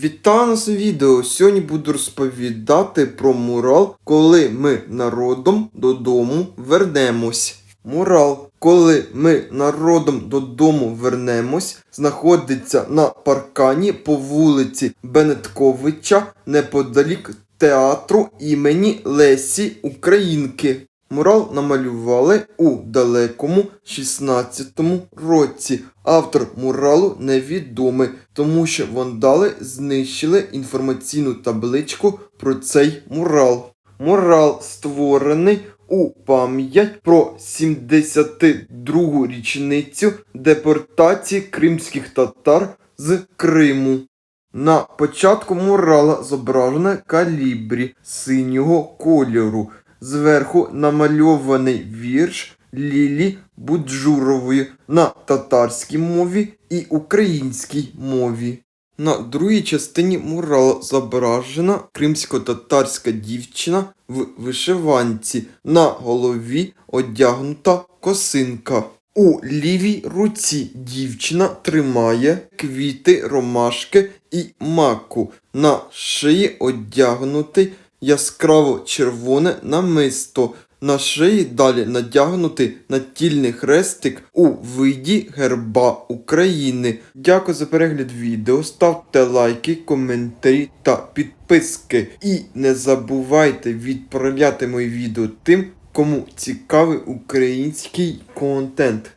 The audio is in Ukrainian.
Вітаю на цьому відео. Сьогодні буду розповідати про мурал, коли ми народом додому вернемось. Мурал, коли ми народом додому вернемось, знаходиться на паркані по вулиці Бенетковича неподалік театру імені Лесі Українки. Мурал намалювали у далекому 16-му році. Автор муралу невідомий, тому що вандали знищили інформаційну табличку про цей мурал. Мурал створений у пам'ять про 72-гу річницю депортації кримських татар з Криму. На початку мурала зображена калібрі синього кольору. Зверху намальований вірш Лілі Буджурової на татарській мові і українській мові. На другій частині мурала зображена кримсько-татарська дівчина в вишиванці. На голові одягнута косинка. У лівій руці дівчина тримає квіти ромашки і маку. На шиї одягнутий яскраво червоне намисто. На шиї далі надягнутий натільний хрестик у виді герба України. Дякую за перегляд відео. Ставте лайки, коментарі та підписки. І не забувайте відправляти мої відео тим, кому цікавий український контент.